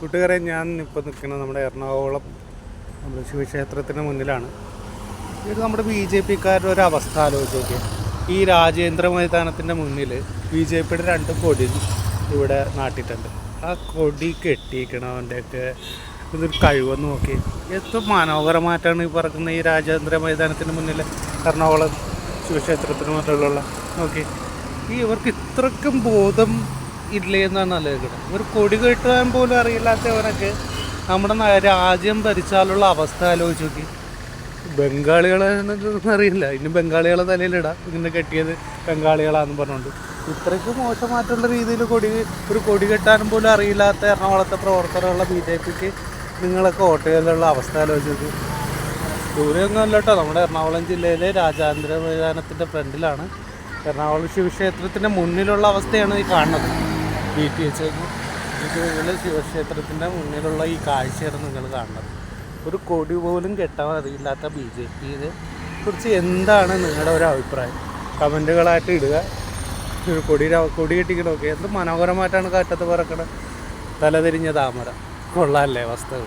കൂട്ടുകാരെ ഞാൻ ഇപ്പോൾ നിൽക്കുന്നത് നമ്മുടെ എറണാകുളം നമ്മുടെ ശിവക്ഷേത്രത്തിന് മുന്നിലാണ്. ഇത് നമ്മുടെ ബി ജെ പിക്കാരുടെ ഒരു അവസ്ഥ ആലോചിച്ചേക്ക് ഈ രാജേന്ദ്ര മൈതാനത്തിന്റെ മുന്നിൽ ബി ജെ പിയുടെ രണ്ട് കൊടി ഇവിടെ നാട്ടിട്ടുണ്ട്. ആ കൊടി കെട്ടിക്കണവന്റെയൊക്കെ ഇതൊരു കഴിവെന്ന് നോക്കി. എത്ര മനോഹരമായിട്ടാണ് ഈ പറക്കുന്ന ഈ രാജേന്ദ്ര മൈതാനത്തിന് മുന്നിൽ എറണാകുളം ശിവക്ഷേത്രത്തിന് മുന്നിലുള്ള നോക്കി. ഈ ഇവർക്ക് ഇത്രക്കും ബോധം ഇല്ലേ എന്നാണ് ആലോചിക്കുന്നത് ഒരു കൊടി കെട്ടാൻ പോലും അറിയില്ലാത്തവരൊക്കെ നമ്മുടെ രാജ്യം ഭരിച്ചാലുള്ള അവസ്ഥ ആലോചിച്ച് നോക്കി. ബംഗാളികളെ അറിയില്ല. ഇനി ബംഗാളികളെ തലയിലിടാം ഇങ്ങനെ കെട്ടിയത് ബംഗാളികളാന്ന് പറഞ്ഞുകൊണ്ട് ഇത്രയ്ക്ക് മോശമായിട്ടുള്ള രീതിയിൽ കൊടി ഒരു കൊടി കെട്ടാനും പോലും അറിയില്ലാത്ത എറണാകുളത്തെ പ്രവർത്തനമുള്ള ബി ജെ പിക്ക് നിങ്ങളൊക്കെ വോട്ടുകളിലുള്ള അവസ്ഥ ആലോചിച്ച് നോക്കി. ദൂരെയൊന്നും അല്ല കേട്ടോ. നമ്മുടെ എറണാകുളം ജില്ലയിലെ രാജാന്തര മൈതാനത്തിന്റെ ഫ്രണ്ടിലാണ്. എറണാകുളം ശിവക്ഷേത്രത്തിന്റെ മുന്നിലുള്ള അവസ്ഥയാണ് ഈ കാണുന്നത്. ബി ടി എച്ച് ഇതുപോലെ ശിവക്ഷേത്രത്തിന്റെ മുന്നിലുള്ള ഈ കാഴ്ചയാണ് നിങ്ങൾ കാണുന്നത്. ഒരു കൊടി പോലും കെട്ടാൻ അറിയില്ലാത്ത ബി ജെ പിയെ കുറിച്ച് എന്താണ് നിങ്ങളുടെ ഒരു അഭിപ്രായം? കമന്റുകളായിട്ട് ഇടുക. ഒരു കൊടി കൊടി കെട്ടിക്കണമൊക്കെ എന്ത് മനോഹരമായിട്ടാണ് കാറ്റത്ത് പറക്കണത് തലതിരിഞ്ഞ താമര. കൊള്ളാമല്ലേ വസ്തുത